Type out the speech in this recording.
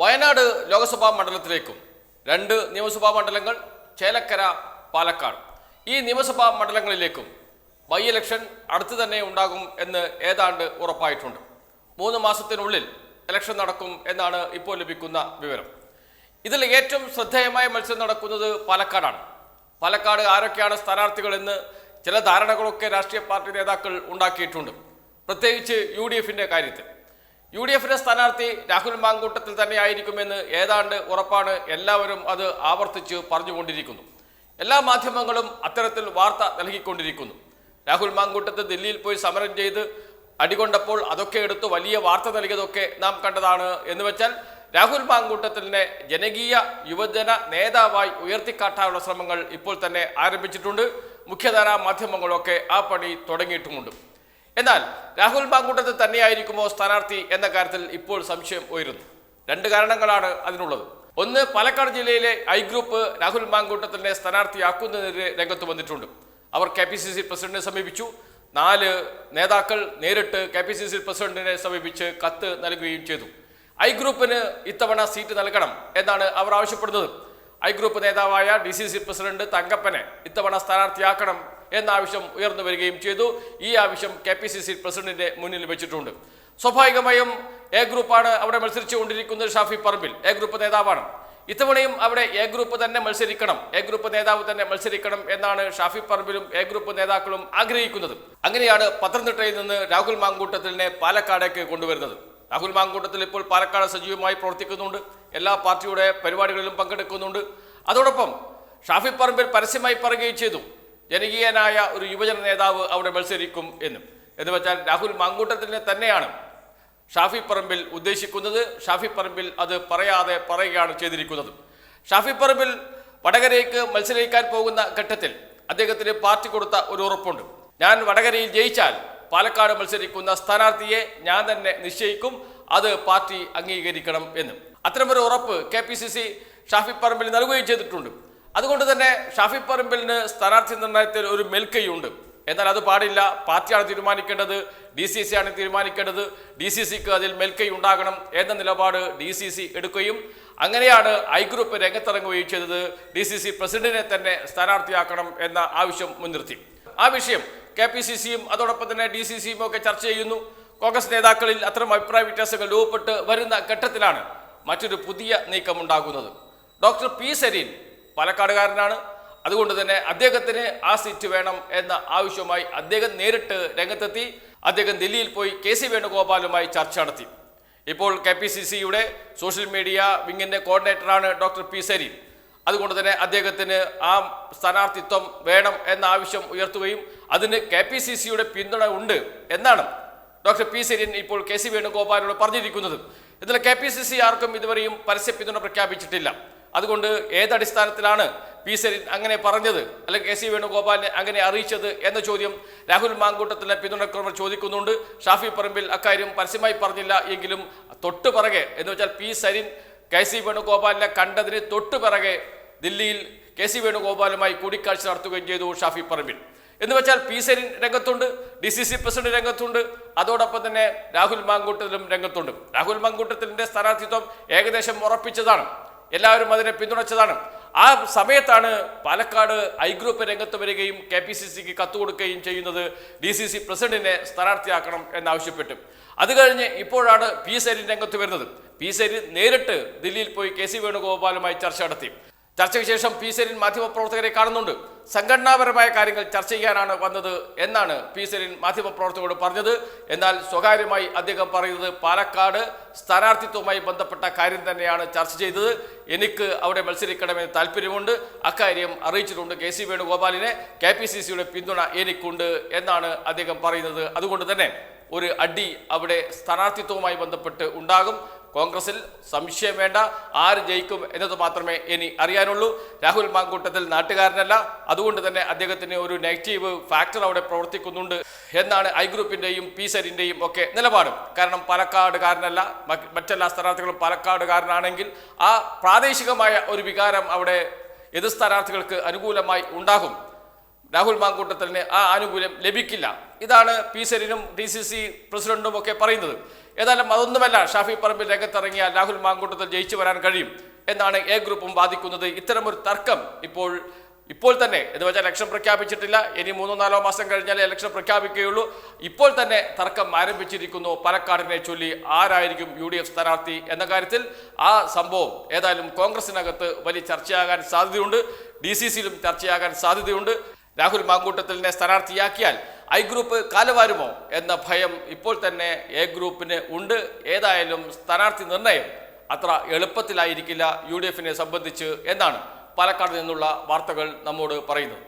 വയനാട് ലോക്സഭാ മണ്ഡലത്തിലേക്കും രണ്ട് നിയമസഭാ മണ്ഡലങ്ങൾ ചേലക്കര പാലക്കാട്. ഈ നിയമസഭാ മണ്ഡലങ്ങളിലേക്കും ബൈ ഇലക്ഷൻ അടുത്തു തന്നെ ഉണ്ടാകും എന്ന് ഏതാണ്ട് ഉറപ്പായിട്ടുണ്ട്. മൂന്ന് മാസത്തിനുള്ളിൽ ഇലക്ഷൻ നടക്കും എന്നാണ് ഇപ്പോൾ ലഭിക്കുന്ന വിവരം. ഇതിൽ ഏറ്റവും ശ്രദ്ധേയമായ മത്സരം നടക്കുന്നത് പാലക്കാടാണ്. പാലക്കാട് ആരൊക്കെയാണ് സ്ഥാനാർത്ഥികൾ എന്ന് ചില ധാരണകളൊക്കെ രാഷ്ട്രീയ പാർട്ടി നേതാക്കൾ ഉണ്ടാക്കിയിട്ടുണ്ട്. പ്രത്യേകിച്ച് യു ഡി എഫിന്റെ കാര്യത്തിൽ. യു ഡി എഫിന്റെ സ്ഥാനാർത്ഥി രാഹുൽ മാങ്കൂട്ടത്തിൽ തന്നെ ആയിരിക്കുമെന്ന് ഏതാണ്ട് ഉറപ്പാണ് എല്ലാവരും അത് ആവർത്തിച്ച് പറഞ്ഞുകൊണ്ടിരിക്കുന്നു. എല്ലാ മാധ്യമങ്ങളും അത്തരത്തിൽ വാർത്ത നൽകിക്കൊണ്ടിരിക്കുന്നു. രാഹുൽ മാങ്കൂട്ടത്ത് ദില്ലിയിൽ പോയി സമരം ചെയ്ത് അടികൊണ്ടപ്പോൾ അതൊക്കെ എടുത്ത് വലിയ വാർത്ത നൽകിയതൊക്കെ നാം കണ്ടതാണ്. എന്ന് വെച്ചാൽ രാഹുൽ മാങ്കൂട്ടത്തിലിനെ ജനകീയ യുവജന നേതാവായി ഉയർത്തിക്കാട്ടാനുള്ള ശ്രമങ്ങൾ ഇപ്പോൾ തന്നെ ആരംഭിച്ചിട്ടുണ്ട്. മുഖ്യധാരാ മാധ്യമങ്ങളൊക്കെ ആ പണി തുടങ്ങിയിട്ടുമുണ്ട്. എന്നാൽ രാഹുൽ മാങ്കൂട്ടത്തിൽ തന്നെയായിരിക്കുമോ സ്ഥാനാർത്ഥി എന്ന കാര്യത്തിൽ ഇപ്പോൾ സംശയം ഉയരുന്നു. രണ്ട് കാരണങ്ങളാണ് അതിനുള്ളത്. ഒന്ന് പാലക്കാട് ജില്ലയിലെ ഐ ഗ്രൂപ്പ് രാഹുൽ മാങ്കൂട്ടത്തിനെ സ്ഥാനാർത്ഥിയാക്കുന്നതിനെതിരെ രംഗത്ത് വന്നിട്ടുണ്ട്. അവർ കെ പി സി സി പ്രസിഡന്റിനെ സമീപിച്ചു. നാല് നേതാക്കൾ നേരിട്ട് കെ പി സി സി പ്രസിഡന്റിനെ സമീപിച്ച് കത്ത് നൽകുകയും ചെയ്തു. ഐ ഗ്രൂപ്പിന് ഇത്തവണ സീറ്റ് നൽകണം എന്നാണ് അവർ ആവശ്യപ്പെടുന്നത്. ഐ ഗ്രൂപ്പ് നേതാവായ ഡി സി സി പ്രസിഡന്റ് തങ്കപ്പനെ ഇത്തവണ സ്ഥാനാർത്ഥിയാക്കണം എന്ന ആവശ്യം ഉയർന്നു വരികയും ചെയ്തു. ഈ ആവശ്യം കെ പി സി സി പ്രസിഡന്റിന്റെ മുന്നിൽ വെച്ചിട്ടുണ്ട്. സ്വാഭാവികമായും എ ഗ്രൂപ്പാണ് അവിടെ മത്സരിച്ചുകൊണ്ടിരിക്കുന്നത് ഷാഫി പറമ്പിൽ. എ ഗ്രൂപ്പ് നേതാവാണ്. ഇത്തവണയും അവിടെ എ ഗ്രൂപ്പ് തന്നെ മത്സരിക്കണം. എ ഗ്രൂപ്പ് നേതാവ് തന്നെ മത്സരിക്കണം എന്നാണ് ഷാഫി പറമ്പിലും എ ഗ്രൂപ്പ് നേതാക്കളും ആഗ്രഹിക്കുന്നത്. അങ്ങനെയാണ് പത്തനംതിട്ടയിൽ നിന്ന് രാഹുൽ മാങ്കൂട്ടത്തിനെ പാലക്കാടേക്ക് കൊണ്ടുവരുന്നത്. രാഹുൽ മാങ്കൂട്ടത്തിൽ ഇപ്പോൾ പാലക്കാട് സജീവമായി പ്രവർത്തിക്കുന്നുണ്ട്. എല്ലാ പാർട്ടിയുടെ പരിപാടികളിലും പങ്കെടുക്കുന്നുണ്ട്. അതോടൊപ്പം ഷാഫി പറമ്പിൽ പരസ്യമായി പറയുകയും ചെയ്തു. ജനകീയനായ ഒരു യുവജന നേതാവ് അവിടെ മത്സരിക്കും എന്നും. എന്ന് വെച്ചാൽ രാഹുൽ മാങ്കൂട്ടത്തിനെ തന്നെയാണ് ഷാഫി പറമ്പിൽ ഉദ്ദേശിക്കുന്നത്. ഷാഫി പറമ്പിൽ അത് പറയാതെ പറയുകയാണ് ചെയ്തിരിക്കുന്നത്. ഷാഫി പറമ്പിൽ വടകരയ്ക്ക് മത്സരിക്കാൻ പോകുന്ന ഘട്ടത്തിൽ അദ്ദേഹത്തിന് പാർട്ടി കൊടുത്ത ഒരു ഉറപ്പുണ്ട്. ഞാൻ വടകരയിൽ ജയിച്ചാൽ പാലക്കാട് മത്സരിക്കുന്ന സ്ഥാനാർത്ഥിയെ ഞാൻ തന്നെ നിശ്ചയിക്കും. അത് പാർട്ടി അംഗീകരിക്കണം എന്ന്. അത്തരമൊരു ഉറപ്പ് K P C C Shafi Parambil നൽകുകയും ചെയ്തിട്ടുണ്ട്. അതുകൊണ്ട് തന്നെ ഷാഫി പറമ്പിലിന് സ്ഥാനാർത്ഥി നിർണയത്തിൽ ഒരു മെൽക്കയുണ്ട്. എന്നാൽ അത് പാടില്ല. പാർട്ടിയാണ് തീരുമാനിക്കേണ്ടത്. ഡി സി സി ആണ് തീരുമാനിക്കേണ്ടത്. ഡി സി സിക്ക് അതിൽ മെൽക്കൈ ഉണ്ടാകണം എന്ന നിലപാട് ഡി സി സി എടുക്കുകയും അങ്ങനെയാണ് ഐ ഗ്രൂപ്പ് രംഗത്തിറങ്ങുകയും ചെയ്തത്. ഡി സി സി പ്രസിഡന്റിനെ തന്നെ സ്ഥാനാർത്ഥിയാക്കണം എന്ന ആവശ്യം മുൻനിർത്തി. ആ വിഷയം കെ പി സി സിയും അതോടൊപ്പം തന്നെ ഡി സി സിയും ഒക്കെ ചർച്ച ചെയ്യുന്നു. കോൺഗ്രസ് നേതാക്കളിൽ അത്തരം അഭിപ്രായ വ്യത്യാസങ്ങൾ രൂപപ്പെട്ട് വരുന്ന ഘട്ടത്തിലാണ് മറ്റൊരു പുതിയ നീക്കം ഉണ്ടാകുന്നത് ഡോക്ടർ പി സരീൻ പാലക്കാടുകാരനാണ്. അതുകൊണ്ട് തന്നെ അദ്ദേഹത്തിന് ആ സീറ്റ് വേണം എന്ന ആവശ്യവുമായി അദ്ദേഹം നേരിട്ട് രംഗത്തെത്തി. അദ്ദേഹം ദില്ലിയിൽ പോയി കെ സി വേണുഗോപാലുമായി ചർച്ച നടത്തി. ഇപ്പോൾ കെ പി സി സിയുടെ സോഷ്യൽ മീഡിയ വിങ്ങിന്റെ കോർഡിനേറ്ററാണ് ഡോക്ടർ പി സരീൻ. അതുകൊണ്ട് തന്നെ അദ്ദേഹത്തിന് ആ സ്ഥാനാർത്ഥിത്വം വേണം എന്ന ആവശ്യം ഉയർത്തുകയും അതിന് കെ പി സി സിയുടെ പിന്തുണ ഉണ്ട് എന്നാണ് ഡോക്ടർ പി സരീൻ ഇപ്പോൾ കെ സി വേണുഗോപാലിനോട് പറഞ്ഞിരിക്കുന്നത്. ഇതിൽ കെ പി സി സി ആർക്കും ഇതുവരെയും പരസ്യ പിന്തുണ പ്രഖ്യാപിച്ചിട്ടില്ല. അതുകൊണ്ട് ഏതടിസ്ഥാനത്തിലാണ് പി സരീൻ അങ്ങനെ പറഞ്ഞത്? അല്ലെങ്കിൽ കെ സി വേണുഗോപാലിനെ അങ്ങനെ അറിയിച്ചത് എന്ന ചോദ്യം രാഹുൽ മാങ്കൂട്ടത്തിലെ പിന്തുണക്രമർ ചോദിക്കുന്നുണ്ട്. ഷാഫി പറമ്പിൽ അക്കാര്യം പരസ്യമായി പറഞ്ഞില്ല എങ്കിലും തൊട്ടു പിറകെ എന്ന് വെച്ചാൽ പി സരിൻ കെ സി വേണുഗോപാലിനെ കണ്ടതിന് തൊട്ടു പിറകെ ദില്ലിയിൽ കെ സി വേണുഗോപാലുമായി കൂടിക്കാഴ്ച നടത്തുകയും ചെയ്തു ഷാഫി പറമ്പിൽ. എന്ന് വെച്ചാൽ പി സരിൻ രംഗത്തുണ്ട് ഡി സി സി പ്രസിഡന്റ് രംഗത്തുണ്ട് അതോടൊപ്പം തന്നെ രാഹുൽ മാങ്കൂട്ടത്തിലും രംഗത്തുണ്ട്. രാഹുൽ മാങ്കൂട്ടത്തിന്റെ സ്ഥാനാർത്ഥിത്വം ഏകദേശം ഉറപ്പിച്ചതാണ്. എല്ലാവരും അതിനെ പിന്തുണച്ചതാണ്. ആ സമയത്താണ് പാലക്കാട് ഐ ഗ്രൂപ്പ് രംഗത്ത് വരികയും കെ പി സി സിക്ക് കത്ത് കൊടുക്കുകയും ചെയ്യുന്നത് ഡി സി സി പ്രസിഡന്റിനെ സ്ഥാനാർത്ഥിയാക്കണം എന്നാവശ്യപ്പെട്ടു. അത് കഴിഞ്ഞ് ഇപ്പോഴാണ് പി സരിൻ രംഗത്ത് വരുന്നത്. പി സരിൻ നേരിട്ട് ദില്ലിയിൽ പോയി കെ സി വേണുഗോപാലുമായി ചർച്ച നടത്തി. ചർച്ചയ്ക്ക് ശേഷം പി സരിൻ മാധ്യമപ്രവർത്തകരെ കാണുന്നുണ്ട്. സംഘടനാപരമായ കാര്യങ്ങൾ ചർച്ച ചെയ്യാനാണ് വന്നത് എന്നാണ് പി സരിൻ മാധ്യമപ്രവർത്തകരോട് പറഞ്ഞത്. എന്നാൽ സ്വകാര്യമായി അദ്ദേഹം പറയുന്നത് പാലക്കാട് സ്ഥാനാർത്ഥിത്വവുമായി ബന്ധപ്പെട്ട കാര്യം തന്നെയാണ് ചർച്ച ചെയ്തത്. എനിക്ക് അവിടെ മത്സരിക്കണമെന്ന് താല്പര്യമുണ്ട്. അക്കാര്യം അറിയിച്ചിട്ടുണ്ട് കെ സി വേണുഗോപാലിനെ. കെ പി സി സിയുടെ പിന്തുണ എനിക്കുണ്ട് എന്നാണ് അദ്ദേഹം പറയുന്നത്. അതുകൊണ്ട് തന്നെ ഒരു അടി അവിടെ സ്ഥാനാർത്ഥിത്വവുമായി ബന്ധപ്പെട്ട് ഉണ്ടാകും. കോൺഗ്രസിൽ സംശയം വേണ്ട ആര് ജയിക്കും എന്നത് മാത്രമേ ഇനി അറിയാനുള്ളൂ. രാഹുൽ മാങ്കൂട്ടത്തിൽ നാട്ടുകാരനല്ല അതുകൊണ്ട് തന്നെ അദ്ദേഹത്തിന് ഒരു നെഗറ്റീവ് ഫാക്ടർ അവിടെ പ്രവർത്തിക്കുന്നുണ്ട് എന്നാണ് ഐ ഗ്രൂപ്പിന്റെയും പി സരിന്റെയും ഒക്കെ നിലപാട്. കാരണം പാലക്കാടുകാരനല്ല മറ്റ് മറ്റെല്ലാ സ്ഥാനാർത്ഥികളും പാലക്കാടുകാരനാണെങ്കിൽ ആ പ്രാദേശികമായ ഒരു വികാരം അവിടെ എതിർ സ്ഥാനാർത്ഥികൾക്ക് അനുകൂലമായി ഉണ്ടാകും. രാഹുൽ മാങ്കൂട്ടത്തിന് ആ ആനുകൂല്യം ലഭിക്കില്ല. ഇതാണ് പി സരിനും ഡി സി സി പ്രസിഡന്റും ഒക്കെ പറയുന്നത്. ഏതായാലും അതൊന്നുമല്ല ഷാഫി പറമ്പിൽ രംഗത്തിറങ്ങിയ രാഹുൽ മാങ്കൂട്ടത്തിൽ ജയിച്ചു വരാൻ കഴിയും എന്നാണ് എ ഗ്രൂപ്പും വാദിക്കുന്നത്. ഇത്തരമൊരു തർക്കം ഇപ്പോൾ ഇപ്പോൾ തന്നെ എന്ന് വെച്ചാൽ ഇലക്ഷൻ പ്രഖ്യാപിച്ചിട്ടില്ല. ഇനി മൂന്നോ നാലോ മാസം കഴിഞ്ഞാലേ ഇലക്ഷൻ പ്രഖ്യാപിക്കുകയുള്ളൂ. ഇപ്പോൾ തന്നെ തർക്കം ആരംഭിച്ചിരിക്കുന്നു പാലക്കാടിനെ ചൊല്ലി ആരായിരിക്കും യു ഡി എഫ് സ്ഥാനാർത്ഥി എന്ന കാര്യത്തിൽ. ആ സംഭവം ഏതായാലും കോൺഗ്രസിനകത്ത് വലിയ ചർച്ചയാകാൻ സാധ്യതയുണ്ട്. ഡി സി സിയിലും ചർച്ചയാകാൻ സാധ്യതയുണ്ട്. രാഹുൽ മാങ്കൂട്ടത്തിലിനെ സ്ഥാനാർത്ഥിയാക്കിയാൽ ഐ ഗ്രൂപ്പ് കാലുവാരുമോ എന്ന ഭയം ഇപ്പോൾ തന്നെ എ ഗ്രൂപ്പിന് ഉണ്ട്. ഏതായാലും സ്ഥാനാർത്ഥി നിർണയം അത്ര എളുപ്പത്തിലായിരിക്കില്ല യു ഡി എഫിനെ സംബന്ധിച്ച് എന്നാണ് പാലക്കാട് നിന്നുള്ള വാർത്തകൾ നമ്മോട് പറയുന്നത്.